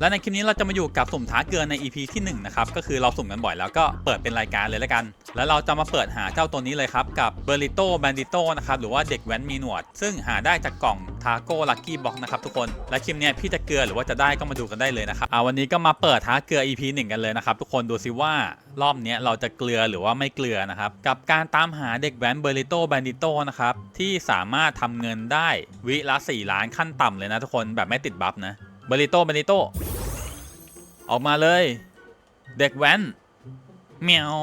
และในคลิปนี้เราจะมาอยู่กับสุ่มท้าเกลือใน EP ที่1นะครับก็คือเราสุ่มกันบ่อยแล้วก็เปิดเป็นรายการเลยแล้วกัน แล้วเราจะมาเปิดหาเจ้าตัวนี้เลยครับกับเบอร์ i ิโตแบนดิโตนะครับหรือว่าเด็กแว้นมีหนวด ซึ่งหาได้จากกล่องทาโก้ลักกี้บ็อกนะครับทุกคนและคลิปนี้พี่จะเกลือหรือว่าจะได้ก็มาดูกันได้เลยนะครับอ่าวันนี้ก็มาเปิดท้าเกลือ EP 1 กันเลยนะครับทุกคนดูซิว่ารอบนี้เราจะเกลือหรือว่าไม่เกลือนะครับกับการตามหาเด็กแว้นเบอร์ i ิโตแบนดิโตนะครับที่สามารถทำเงินได้วิละ4ล้านขั้นต่ำเลยนะทุกคนแบบไม่ติดบัฟนะเบอร์ i ิโตแบนดิโต ออกมาเลย เด็กแว้นเมียว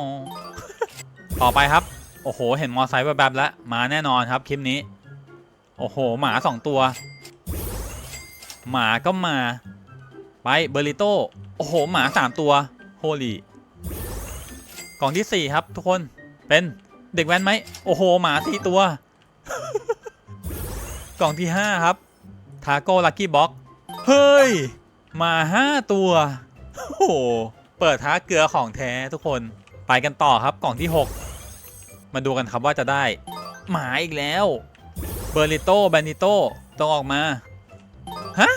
ต่อไปครับ โอ้โห เห็นมอไซค์แบบๆแล้วมาแน่นอนครับคลิปนี้ โอ้โห หมาสองตัว หมาก็มา ไปเบอร์ลิโต้โอ้โห หมาสามตัวโฮลี่กล่องที่สี่ครับทุกคนเป็นเด็กแว้นไหมโอ้โห หมาสี่ตัว กล่องที่ห้าครับทาโก้ลักกี้บ็อกเฮ้ย มาห้าตัว โอ้โห เปิดท้าเกลือของแท้ทุกคน ไปกันต่อครับกล่องที่ 6 มาดูกันครับว่าจะได้ หมาอีกแล้ว เบอร์ลิโต้แบนิโต้ต้องออกมา ฮะ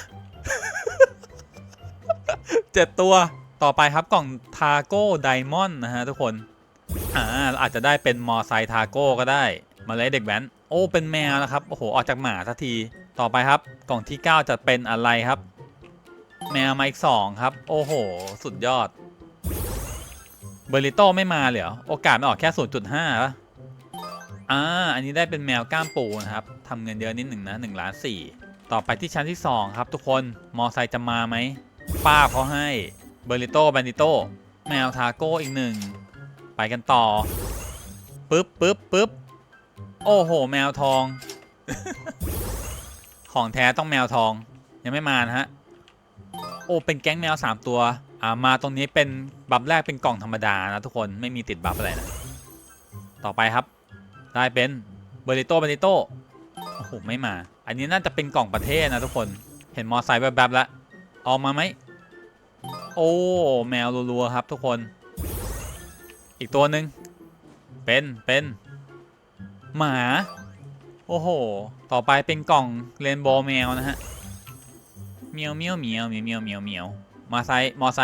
เจ็ดตัว ต่อไปครับกล่องทาโก้ไดมอนด์นะฮะทุกคน อ่าอาจจะได้เป็นมอไซค์ทาโก้ก็ได้ มาเลยเด็กแว้น โอ้ เป็นแมวนะครับ โอ้โห ออกจากหมาสักที ต่อไปครับ กล่องที่ 9 จะเป็นอะไรครับ แมวมาอีกสองครับ โอ้โห สุดยอด เบอร์ลิโต้ไม่มาเลยเหรอ โอกาสมันออกแค่ 0.5ป่ะอ่า อันนี้ได้เป็นแมวก้ามปูนะครับทำเงินเยอะนิดหนึ่งนะ1ล้าน4ต่อไปที่ชั้นที่ 2 ครับทุกคน มอไซค์จะมาไหม ป้าเขาให้ เบอร์ลิโต้แบนดิโต้ แมวทาโก้อีกหนึ่ง ไปกันต่อ ปึ๊บปึ๊บปึ๊บ โอ้โห แมวทอง ของแท้ต้องแมวทอง ยังไม่มานะฮะ โอ้เป็นแก๊งแมว 3 ตัวอ่ามาตรงนี้เป็นบัฟแรกเป็นกล่องธรรมดานะทุกคนไม่มีติดบัฟอะไรนะต่อไปครับ ได้เป็นเบอริโต้เบริโต้โอ้โหไม่มา อันนี้น่าจะเป็นกล่องประเทศนะทุกคนเห็นมอไซค์แบบๆแล้วออกมาไหมโอ้แมวรัวๆครับทุกคน อีกตัวหนึ่งเป็นเป็นหมา โอ้โห ต่อไปเป็นกล่องเรนโบว์แมวนะฮะ เมียวเมียวเมียวเมียวเมียวเมียวเมียวมาไซมอไซ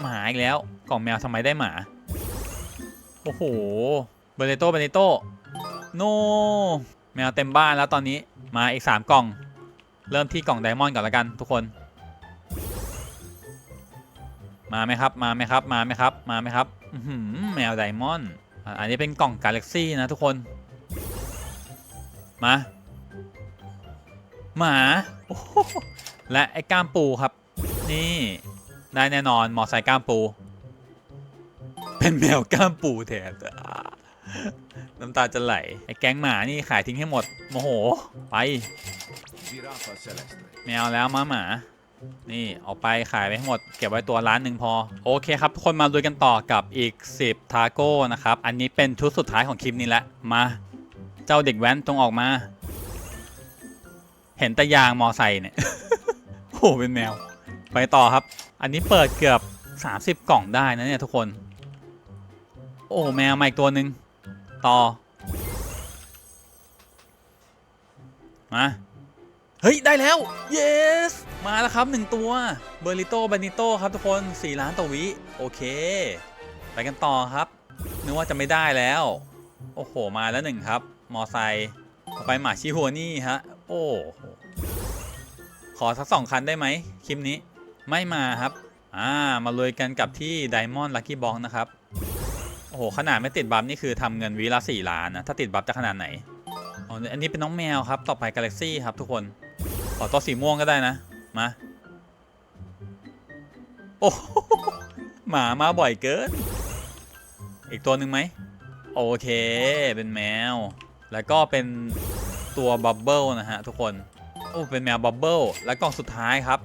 หมาอีกแล้ว กล่องแมวทำไมได้หมา โอ้โหเบเนโตเบเนโตโนแมวเต็มบ้านแล้วตอนนี้มาอีก 3 กล่อง เริ่มที่กล่องไดมอนด์ก่อนละกันทุกคน มาไหมครับ มาไหมครับ มาไหมครับ มาไหมครับแมวไดมอนด์อันนี้เป็นกล่องกาแล็กซี่นะทุกคน มา หมาโอ้โห และไอ้ก้ามปูครับ นี่ได้แน่นอนมอไซค์ก้ามปู เป็นแมวก้ามปูแทนน้ำตาจะไหล ไอ้แก๊งหมานี่ขายทิ้งให้หมด โมโห ไปแมวแล้วมาหมา นี่เอาไปขายไปให้หมด เก็บไว้ตัวล้านหนึ่งพอ โอเคครับ ทุกคนมาลุยกันต่อกับอีก 10 ทาโก้นะครับ อันนี้เป็นชุดสุดท้ายของคลิปนี้แหละมา เจ้าเด็กแว้นตรงออกมา เห็นแต่ยางมอไซค์เนี่ย โอ้โหเป็นแมว ไปต่อครับ อันนี้เปิดเกือบ 30 กล่องได้นะเนี่ยทุกคน โอ้แมวมาอีกตัวหนึ่งต่อ มา เฮ้ย ได้แล้ว yes มาแล้วครับ1ตัว เบอร์ลิโตบานิโตครับทุกคน 4 ล้านต่อวิ โอเค ไปกันต่อครับ นึกว่าจะไม่ได้แล้ว โอ้โห มาแล้วหนึ่งครับ มอไซค์ไปหมาชิฮัวนี่ฮะ โอ้โห ขอสักสองคันได้ไหมคลิปนี้ไม่มาครับ อ่า มาเลยกันกับที่ Diamond Lucky Box นะครับ โอ้โห ขนาดไม่ติดบัฟนี่คือทำเงินวีละ4ล้านนะ ถ้าติดบัฟจะขนาดไหน อ๋อ อันนี้เป็นน้องแมวครับ ต่อไป Galaxy ครับทุกคน ขอตัวสีม่วงก็ได้นะ มา โอ้โหหมามาบ่อยเกิน อีกตัวหนึ่งไหม โอเค เป็นแมว แล้วก็เป็นตัวบับเบิลนะฮะทุกคน โอ้เป็นแมวบับเบิลและกล่องสุดท้ายครับ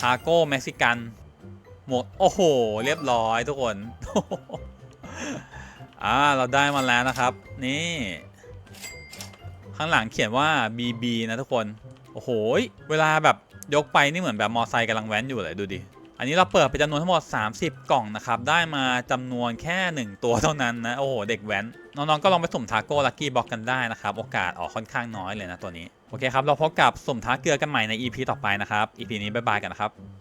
ทาโก้เม็กซิกันหมดโอ้โห เรียบร้อยทุกคนอ่าเราได้มาแล้วนะครับ นี่ ข้างหลังเขียนว่า BB นะทุกคน โอ้โห เวลาแบบยกไปนี่เหมือนแบบมอไซค์กำลังแว้นอยู่เลยดูดิ อันนี้เราเปิดไปจำนวนทั้งหมด 30 กล่องนะครับ ได้มาจำนวนแค่ 1 ตัวเท่านั้นนะ โอ้โห เด็กแว้น น้องๆ ก็ลองไปสุ่มทาโก้ลักกี้บ็อกกันได้นะครับ โอกาสออกค่อนข้างน้อยเลยนะตัวนี้ โอเคครับ เราพบกับสมท้าเกลือกันใหม่ใน EP ต่อไปนะครับ EP นี้บ๊ายบายกันนะครับ